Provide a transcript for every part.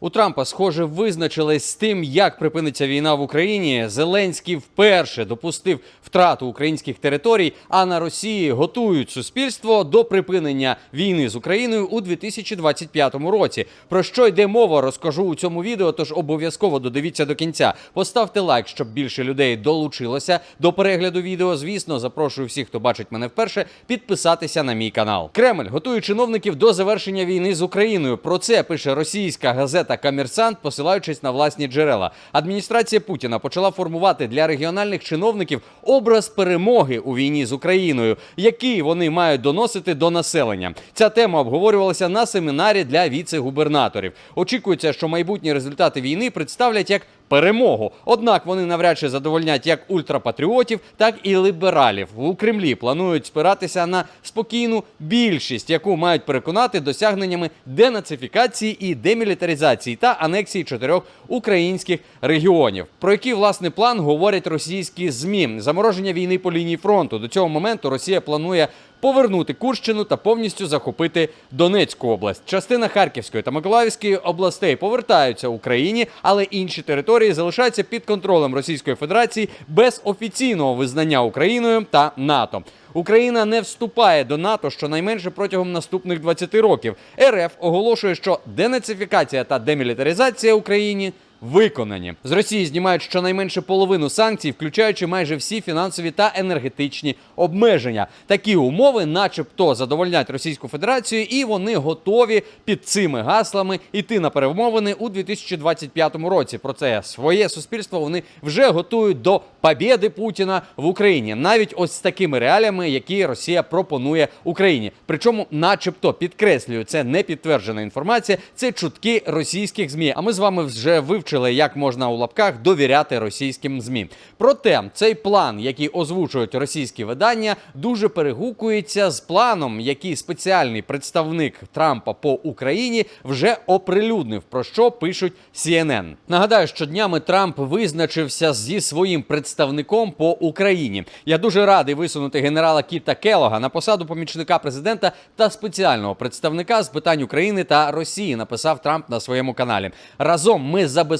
У Трампа, схоже, визначились з тим, як припиниться війна в Україні. Зеленський вперше допустив втрату українських територій, а на Росії готують суспільство до припинення війни з Україною у 2025 році. Про що йде мова, розкажу у цьому відео. Тож обов'язково додивіться до кінця. Поставте лайк, щоб більше людей долучилося до перегляду відео. Звісно, запрошую всіх, хто бачить мене вперше, підписатися на мій канал. Кремль готує чиновників до завершення війни з Україною. Про це пише російська газета Комерсант, посилаючись на власні джерела. Адміністрація Путіна почала формувати для регіональних чиновників образ перемоги у війні з Україною, який вони мають доносити до населення. Ця тема обговорювалася на семінарі для віце-губернаторів. Очікується, що майбутні результати війни представлять як перемогу. Однак вони навряд чи задовольнять як ультрапатріотів, так і лібералів. У Кремлі планують спиратися на спокійну більшість, яку мають переконати досягненнями денацифікації і демілітаризації та анексії чотирьох українських регіонів. Про який власне план говорять російські змі замороження війни по лінії фронту. До цього моменту Росія планує повернути Курщину та повністю захопити Донецьку область. Частина Харківської та Миколаївської областей повертаються Україні, але інші території залишаються під контролем Російської Федерації без офіційного визнання Україною та НАТО. Україна не вступає до НАТО щонайменше протягом наступних 20 років. РФ оголошує, що денацифікація та демілітаризація Україні виконані. З Росії знімають щонайменше половину санкцій, включаючи майже всі фінансові та енергетичні обмеження. Такі умови, начебто, задовольнять Російську Федерацію, і вони готові під цими гаслами йти на перемовини у 2025 році. Про це своє суспільство вони вже готують до побєди Путіна в Україні, навіть ось з такими реаліями, які Росія пропонує Україні. Причому, начебто, підкреслюю, це не підтверджена інформація, це чутки російських змі. А ми з вами вже вивчили, як можна у лапках довіряти російським змі. Проте цей план, який озвучують російські видання, дуже перегукується з планом, який спеціальний представник Трампа по Україні вже оприлюднив. Про що пишуть CNN. Нагадаю, що днями Трамп визначився зі своїм представником по Україні. Я дуже радий висунути генерала Кіта Келога на посаду помічника президента та спеціального представника з питань України та Росії. Написав Трамп на своєму каналі. Разом ми забезпечимо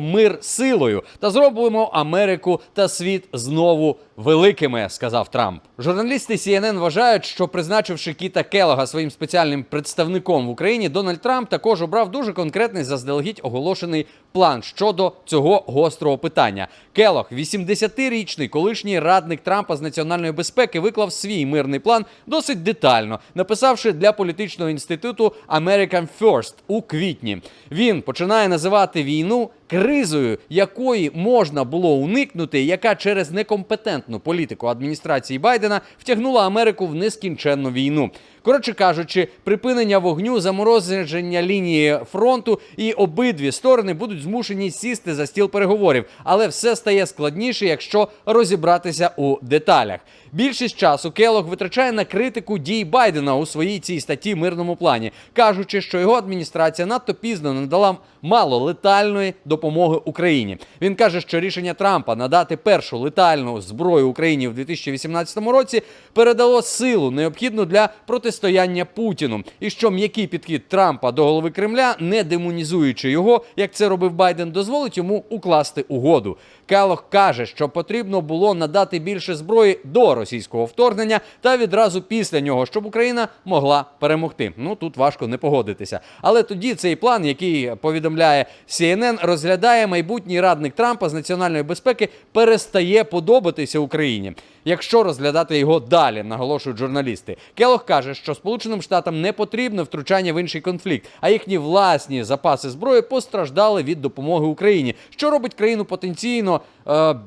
мир силою та зробимо Америку та світ знову великими, сказав Трамп. Журналісти CNN вважають, що призначивши Кіта Келога своїм спеціальним представником в Україні, Дональд Трамп також обрав дуже конкретний заздалегідь оголошений план щодо цього гострого питання. Келог, 80-річний колишній радник Трампа з національної безпеки, виклав свій мирний план досить детально, написавши для політичного інституту American First у квітні. Він починає називати війну кризою, якої можна було уникнути, яка через некомпетентну політику адміністрації Байдена втягнула Америку в нескінченну війну. Коротше кажучи, припинення вогню, заморозення лінії фронту, і обидві сторони будуть змушені сісти за стіл переговорів. Але все стає складніше, якщо розібратися у деталях. Більшість часу Келог витрачає на критику дій Байдена у своїй цій статті мирному плані, кажучи, що його адміністрація надто пізно надала мало летальної допомоги Україні. Він каже, що рішення Трампа надати першу летальну зброю Україні в 2018 році передало силу необхідну для протистояння Путіну, і що м'який підхід Трампа до голови Кремля, не демонізуючи його, як це робив Байден, дозволить йому укласти угоду. Келох каже, що потрібно було надати більше зброї до російського вторгнення та відразу після нього, щоб Україна могла перемогти. Ну тут важко не погодитися. Але тоді цей план, який повідомляє CNN, розглядає майбутній радник Трампа з національної безпеки, перестає подобатися Україні. Якщо розглядати його далі, наголошують журналісти. Келох каже, що Сполученим Штатам не потрібно втручання в інший конфлікт, а їхні власні запаси зброї постраждали від допомоги Україні, що робить країну потенційно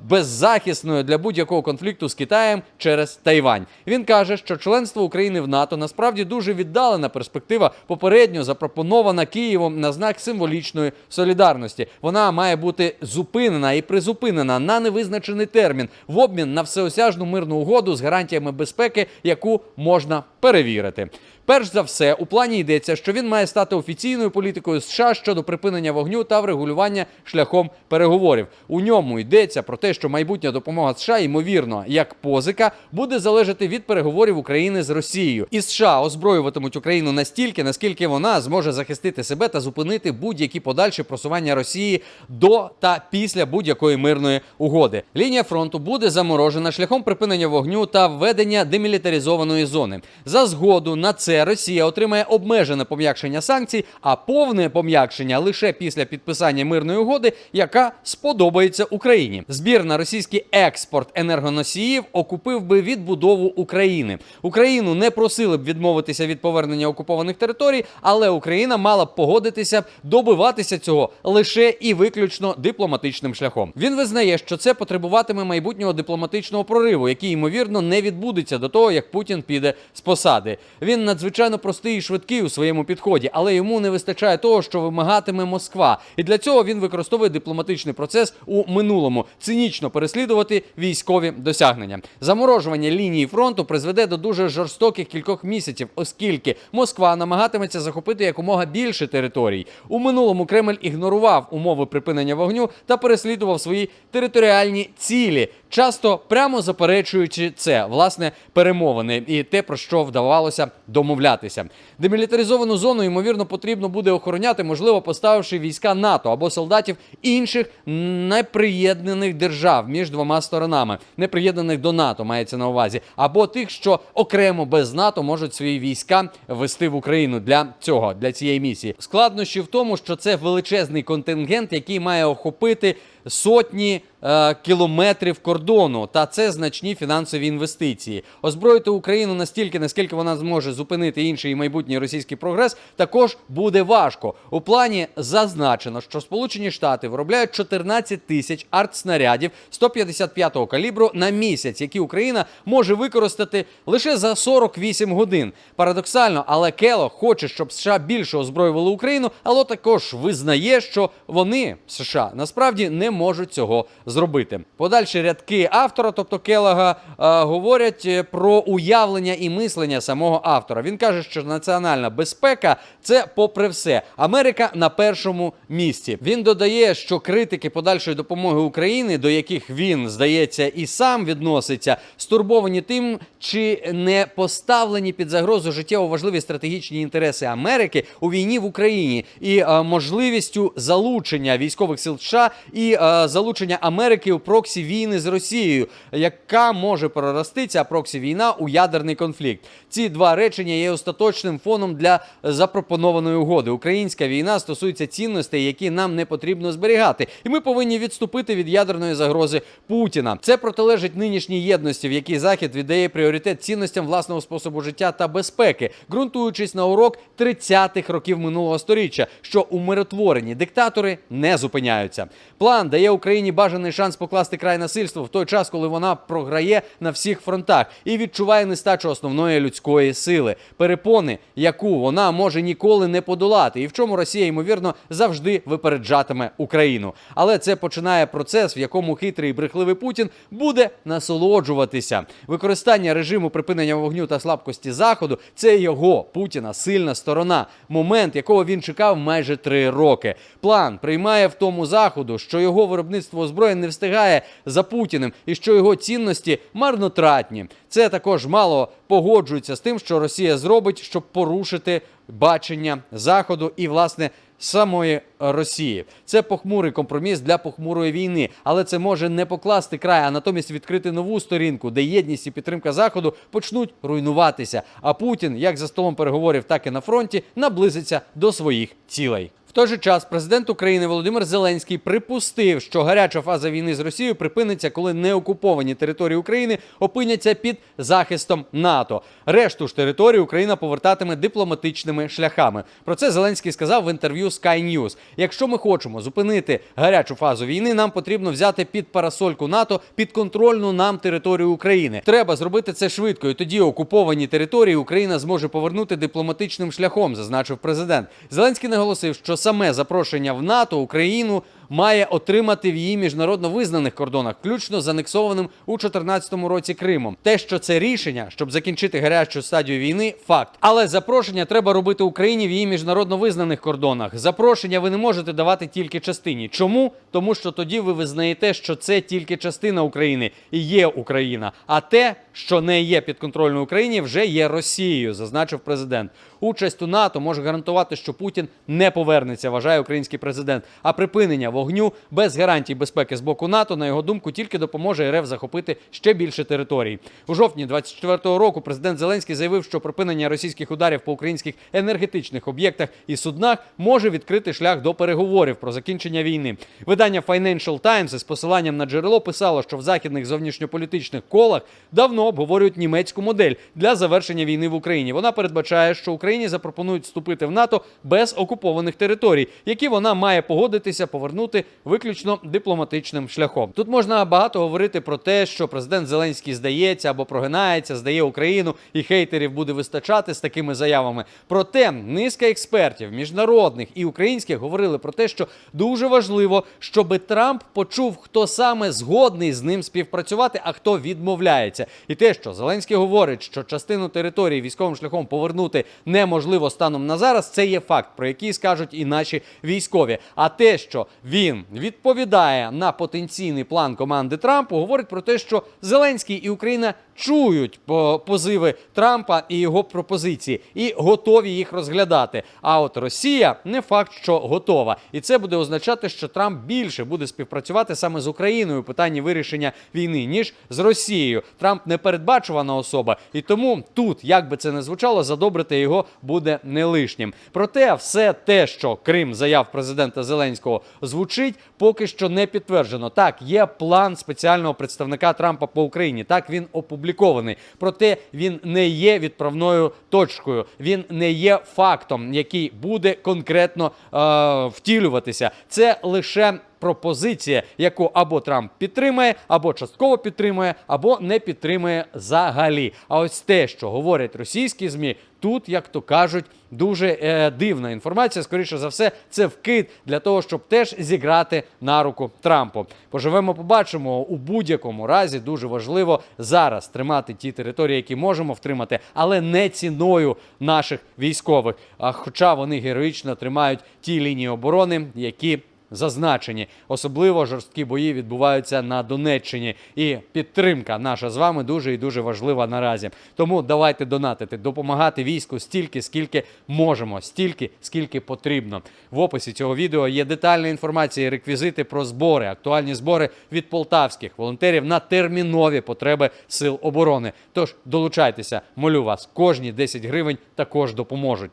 беззахисною для будь-якого конфлікту з Китаєм через Тайвань. Він каже, що членство України в НАТО насправді дуже віддалена перспектива, попередньо запропонована Києвом на знак символічної солідарності. Вона має бути зупинена і призупинена на невизначений термін в обмін на всеосяжну мирну угоду з гарантіями безпеки, яку можна перевірити. Перш за все, у плані йдеться, що він має стати офіційною політикою США щодо припинення вогню та врегулювання шляхом переговорів. У ньому йдеться про те, що майбутня допомога США, ймовірно, як позика, буде залежати від переговорів України з Росією. І США озброюватимуть Україну настільки, наскільки вона зможе захистити себе та зупинити будь-які подальші просування Росії до та після будь-якої мирної угоди. Лінія фронту буде заморожена шляхом припинення вогню та введення демілітаризованої зони. За згоду на це Росія отримає обмежене пом'якшення санкцій, а повне пом'якшення лише після підписання мирної угоди, яка сподобається Україні. Збір на російський експорт енергоносіїв окупив би відбудову України. Україну не просили б відмовитися від повернення окупованих територій, але Україна мала б погодитися добиватися цього лише і виключно дипломатичним шляхом. Він визнає, що це потребуватиме майбутнього дипломатичного прориву, який ймовірно не відбудеться до того, як Путін піде з посади. Він надзвичайно простий і швидкий у своєму підході, але йому не вистачає того, що вимагатиме Москва. І для цього він використовує дипломатичний процес у минулому, цинічно переслідувати військові досягнення. Заморожування лінії фронту призведе до дуже жорстоких кількох місяців, оскільки Москва намагатиметься захопити якомога більше територій. У минулому Кремль ігнорував умови припинення вогню та переслідував свої територіальні цілі, часто прямо заперечуючи це, власне, перемовини і те, про що вдавалося домовлятися. Демілітаризовану зону ймовірно потрібно буде охороняти, можливо, поставивши війська НАТО або солдатів інших неприєднаних держав між двома сторонами, неприєднаних до НАТО, мається на увазі, або тих, що окремо без НАТО можуть свої війська вести в Україну для цього, для цієї місії. Складнощі в тому, що це величезний контингент, який має охопити сотні е, кілометрів кордону, та це значні фінансові інвестиції. Озброїти Україну настільки, наскільки вона зможе зупинити інший майбутній російський прогрес, також буде важко. У плані зазначено, що Сполучені Штати виробляють 14 тисяч артснарядів 155-го калібру на місяць, які Україна може використати лише за 48 годин. Парадоксально, але Кело хоче, щоб США більше озброювали Україну, але також визнає, що вони США насправді не можуть цього зробити. Подальші рядки автора, тобто Келога, е, говорять е, про уявлення і мислення самого автора. Він каже, що національна безпека це попри все. Америка на першому місці. Він додає, що критики подальшої допомоги України, до яких він здається і сам відноситься, стурбовані тим, чи не поставлені під загрозу життєво важливі стратегічні інтереси Америки у війні в Україні і е, можливістю залучення військових сил США і залучення Америки у проксі війни з Росією, яка може перерости ця проксі війна у ядерний конфлікт. Ці два речення є остаточним фоном для запропонованої угоди. Українська війна стосується цінностей, які нам не потрібно зберігати, і ми повинні відступити від ядерної загрози Путіна. Це протилежить нинішній єдності, в якій захід віддає пріоритет цінностям власного способу життя та безпеки, ґрунтуючись на урок 30-х років минулого століття, що умиротворені диктатори не зупиняються. План дає Україні бажаний шанс покласти край насильству в той час, коли вона програє на всіх фронтах і відчуває нестачу основної людської сили, перепони, яку вона може ніколи не подолати, і в чому Росія ймовірно завжди випереджатиме Україну. Але це починає процес, в якому хитрий і брехливий Путін буде насолоджуватися. Використання режиму припинення вогню та слабкості заходу це його Путіна сильна сторона, момент, якого він чекав майже три роки. План приймає в тому заходу, що його виробництво озброєнь не встигає за Путіним і що його цінності марнотратні. Це також мало погоджується з тим, що Росія зробить, щоб порушити бачення заходу і власне. Самої Росії це похмурий компроміс для похмурої війни, але це може не покласти край, а натомість відкрити нову сторінку, де єдність і підтримка заходу почнуть руйнуватися. А Путін, як за столом переговорів, так і на фронті, наблизиться до своїх цілей. Той же час президент України Володимир Зеленський припустив, що гаряча фаза війни з Росією припиниться, коли неокуповані території України опиняться під захистом НАТО. Решту ж території Україна повертатиме дипломатичними шляхами. Про це Зеленський сказав в інтерв'ю Sky News. Якщо ми хочемо зупинити гарячу фазу війни, нам потрібно взяти під парасольку НАТО підконтрольну нам територію України. Треба зробити це швидко, і тоді окуповані території Україна зможе повернути дипломатичним шляхом, зазначив президент. Зеленський наголосив, що саме запрошення в НАТО Україну має отримати в її міжнародно визнаних кордонах, включно з анексованим у 2014 році Кримом. Те, що це рішення, щоб закінчити гарячу стадію війни, факт. Але запрошення треба робити Україні в її міжнародно визнаних кордонах. Запрошення ви не можете давати тільки частині. Чому? Тому що тоді ви визнаєте, що це тільки частина України і є Україна. А те, що не є підконтрольною Україні, вже є Росією, зазначив президент. Участь у НАТО може гарантувати, що Путін не повернеться, вважає український президент. А припинення вогню без гарантій безпеки з боку НАТО, на його думку, тільки допоможе РФ захопити ще більше територій. У жовтні 24-го року президент Зеленський заявив, що припинення російських ударів по українських енергетичних об'єктах і суднах може відкрити шлях до переговорів про закінчення війни. Видання Financial Times із посиланням на джерело писало, що в західних зовнішньополітичних колах давно обговорюють німецьку модель для завершення війни в Україні. Вона передбачає, що Україні запропонують вступити в НАТО без окупованих територій, які вона має погодитися повернути виключно дипломатичним шляхом. Тут можна багато говорити про те, що президент Зеленський здається або прогинається, здає Україну, і хейтерів буде вистачати з такими заявами. Проте низка експертів, міжнародних і українських, говорили про те, що дуже важливо, щоб Трамп почув, хто саме згодний з ним співпрацювати, а хто відмовляється. І те, що Зеленський говорить, що частину території військовим шляхом повернути неможливо станом на зараз, це є факт, про який скажуть і наші військові. А те, що він відповідає на потенційний план команди Трампу, говорить про те, що Зеленський і Україна чують позиви Трампа і його пропозиції, і готові їх розглядати. А от Росія не факт, що готова, і це буде означати, що Трамп більше буде співпрацювати саме з Україною у питанні вирішення війни, ніж з Росією. Трамп непередбачувана особа, і тому тут, як би це не звучало, задобрити його буде не лишнім. Проте, все те, що Крим заяв президента Зеленського звучить, поки що не підтверджено. Так, є план спеціального представника Трампа по Україні. Так він опублікований. Проте він не є відправною точкою. Він не є фактом, який буде конкретно е, втілюватися. Це лише. Пропозиція, яку або Трамп підтримує, або частково підтримує, або не підтримує взагалі. А ось те, що говорять російські змі, тут, як то кажуть, дуже е, дивна інформація. Скоріше за все, це вкид для того, щоб теж зіграти на руку Трампу. Поживемо, побачимо у будь-якому разі. Дуже важливо зараз тримати ті території, які можемо втримати, але не ціною наших військових. А хоча вони героїчно тримають ті лінії оборони, які зазначені. Особливо жорсткі бої відбуваються на Донеччині, і підтримка наша з вами дуже і дуже важлива наразі. Тому давайте донатити, допомагати війську стільки, скільки можемо, стільки, скільки потрібно. В описі цього відео є детальна інформація, і реквізити про збори, актуальні збори від полтавських волонтерів на термінові потреби сил оборони. Тож долучайтеся, молю вас, кожні 10 гривень також допоможуть.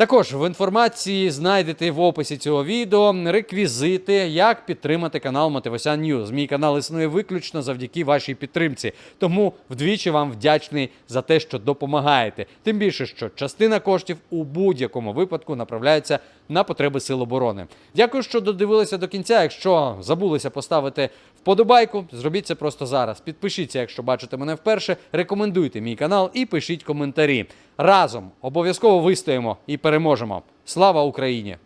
Також в інформації знайдете в описі цього відео реквізити, як підтримати канал Мотивасян Ньюз. Мій канал існує виключно завдяки вашій підтримці. Тому вдвічі вам вдячний за те, що допомагаєте. Тим більше, що частина коштів у будь-якому випадку направляється на потреби сил оборони. Дякую, що додивилися до кінця. Якщо забулися поставити вподобайку, зробіть це просто зараз. Підпишіться, якщо бачите мене вперше. Рекомендуйте мій канал і пишіть коментарі. Разом обов'язково вистоїмо і переможемо. Слава Україні!